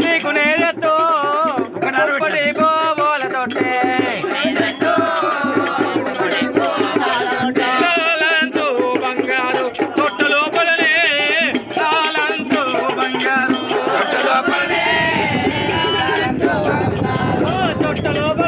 నీకు నేలతో పోవాల తోటే Hasta luego.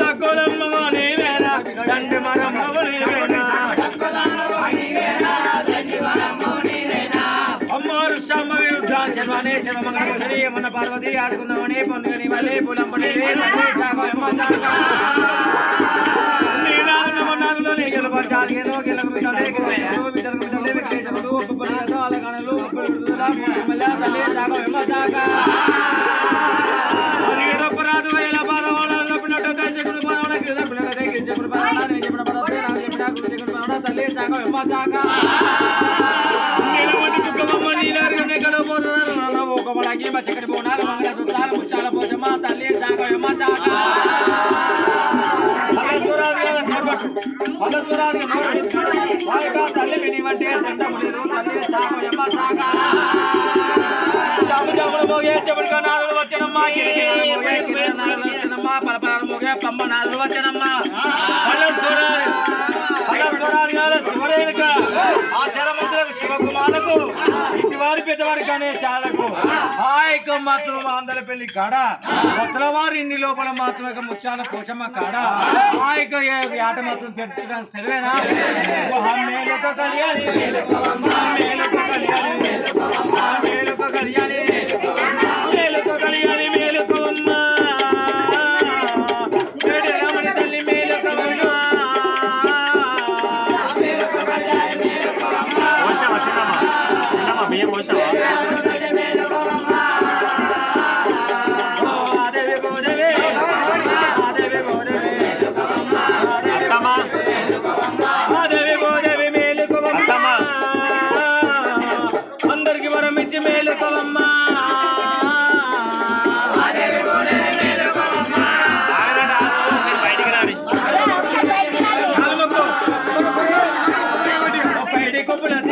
తక్కువ నీవేనా తండ్రి మరమ్మ నీవేనా అమ్మారు శమ్మ విరుద్ధాలు శర్వాణే శర్వమంగళ శ్రీ మన ఒకమలకి మచ్చకడి పోనాలు మంగళ దుఃఖాలు ముచ్చాల పోసమ్మ తల్లి సాగమ్మ సాగ తల్లి వినివంటే నాలుగు వచ్చినమ్మా. పెద్దవారి ఆ హాయిక మాత్రం ఆంధ్ర పెళ్ళి కాడ. కొత్తల ఇన్ని లోపల మాత్రం ముత్యాల కోచమ్మ కాడ. హాయిక ఆట మాత్రం చర్చడానికి సరేనా?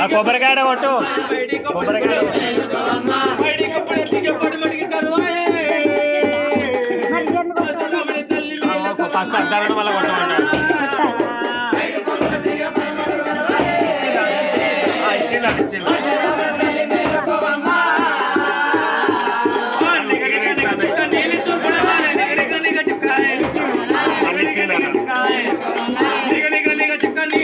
ఆ కొబ్బరికాయ కొట్టు. కొబ్బరికాయ ఫస్ట్ అర్థాలను మళ్ళీ కొట్టమండి